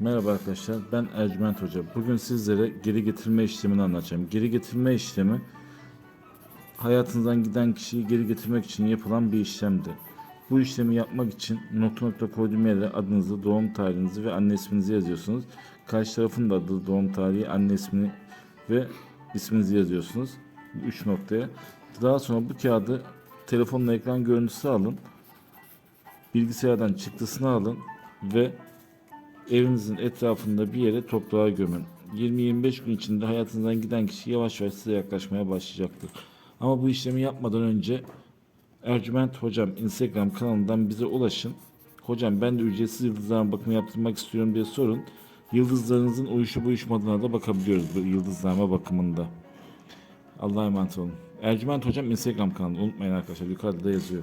Merhaba arkadaşlar, ben Ercüment Hoca. Bugün sizlere geri getirme işlemini anlatacağım. Geri getirme işlemi, hayatınızdan giden kişiyi geri getirmek için yapılan bir işlemdir. Bu işlemi yapmak için nokta nokta koyduğum yere adınızı, doğum tarihinizi ve anne isminizi yazıyorsunuz. Karşı tarafın da adı, doğum tarihi, anne ismini ve isminizi yazıyorsunuz. Bu Üç noktaya. Daha sonra bu kağıdı telefonla ekran görüntüsü alın. Bilgisayardan çıktısını alın ve evinizin etrafında bir yere toprağa gömün. 20-25 gün içinde hayatınızdan giden kişi yavaş yavaş size yaklaşmaya başlayacaktır. Ama bu işlemi yapmadan önce Ercüment Hocam Instagram kanalından bize ulaşın. Hocam ben de ücretsiz yıldızlarına bakımı yaptırmak istiyorum diye sorun. Yıldızlarınızın uyuşup uyuşmadığına da bakabiliyoruz bu yıldızlama bakımında. Allah'a emanet olun. Ercüment Hocam Instagram kanalı unutmayın arkadaşlar yukarıda da yazıyor.